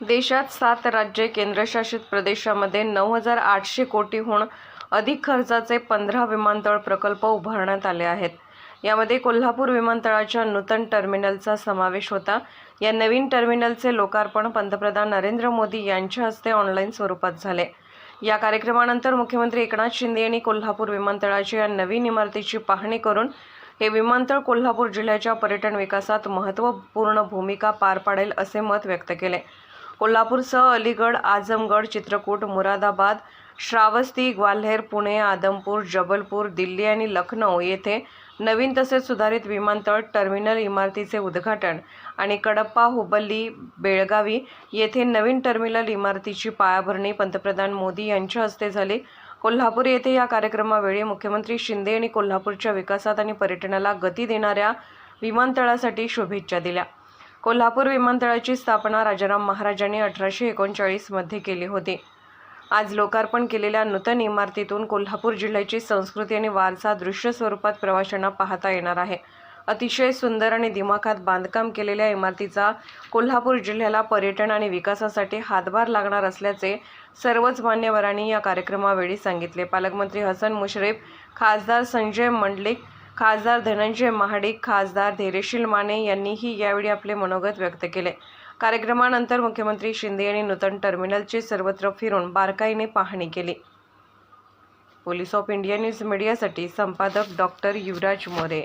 देशात सात राज्ये केंद्रशासित प्रदेशामध्ये नऊ हजार आठशे कोटीहून अधिक खर्चाचे पंधरा विमानतळ प्रकल्प उभारण्यात आले आहेत. यामध्ये कोल्हापूर विमानतळाच्या नूतन टर्मिनलचा समावेश होता. या नवीन टर्मिनलचे लोकार्पण पंतप्रधान नरेंद्र मोदी यांच्या हस्ते ऑनलाईन स्वरूपात झाले. या कार्यक्रमानंतर मुख्यमंत्री एकनाथ शिंदे यांनी कोल्हापूर विमानतळाच्या या नवीन इमारतीची पाहणी करून हे विमानतळ कोल्हापूर जिल्ह्याच्या पर्यटन विकासात महत्त्वपूर्ण भूमिका पार पाडेल असे मत व्यक्त केले. कोल्हापूरसह अलीगड आजमगड चित्रकूट मुरादाबाद श्रावस्ती ग्वाल्हेर पुणे आदमपूर जबलपूर दिल्ली आणि लखनौ येथे नवीन तसेच सुधारित विमानतळ टर्मिनल इमारतीचे उद्घाटन आणि कडप्पा हुबल्ली बेळगावी येथे नवीन टर्मिनल इमारतीची पायाभरणी पंतप्रधान मोदी यांच्या हस्ते झाली. कोल्हापूर येथे या कार्यक्रमावेळी मुख्यमंत्री शिंदे यांनी कोल्हापूरच्या विकासात आणि पर्यटनाला गती देणाऱ्या विमानतळासाठी शुभेच्छा दिल्या. कोल्हापूर विमानतळाची स्थापना राजाराम महाराजांनी अठराशे एकोणचाळीसमध्ये केली होती. आज लोकार्पण केलेल्या नूतन इमारतीतून कोल्हापूर जिल्ह्याची संस्कृती आणि वारसा दृश्य स्वरूपात प्रवाशांना पाहता येणार आहे. अतिशय सुंदर आणि दिमाखात बांधकाम केलेल्या इमारतीचा कोल्हापूर जिल्ह्याला पर्यटन आणि विकासासाठी हातभार लागणार असल्याचे सर्वच मान्यवरांनी या कार्यक्रमावेळी सांगितले. पालकमंत्री हसन मुश्रीफ खासदार संजय मंडलिक खासदार धनंजय महाडिक खासदार धैर्यशील माने यांनीही यावेळी आपले मनोगत व्यक्त केले. कार्यक्रमानंतर मुख्यमंत्री शिंदे यांनी नूतन टर्मिनलची सर्वत्र फिरून बारकाईने पाहणी केली. पोलीस ऑफ इंडिया न्यूज मीडियासाठी संपादक डॉक्टर युवराज मोरे.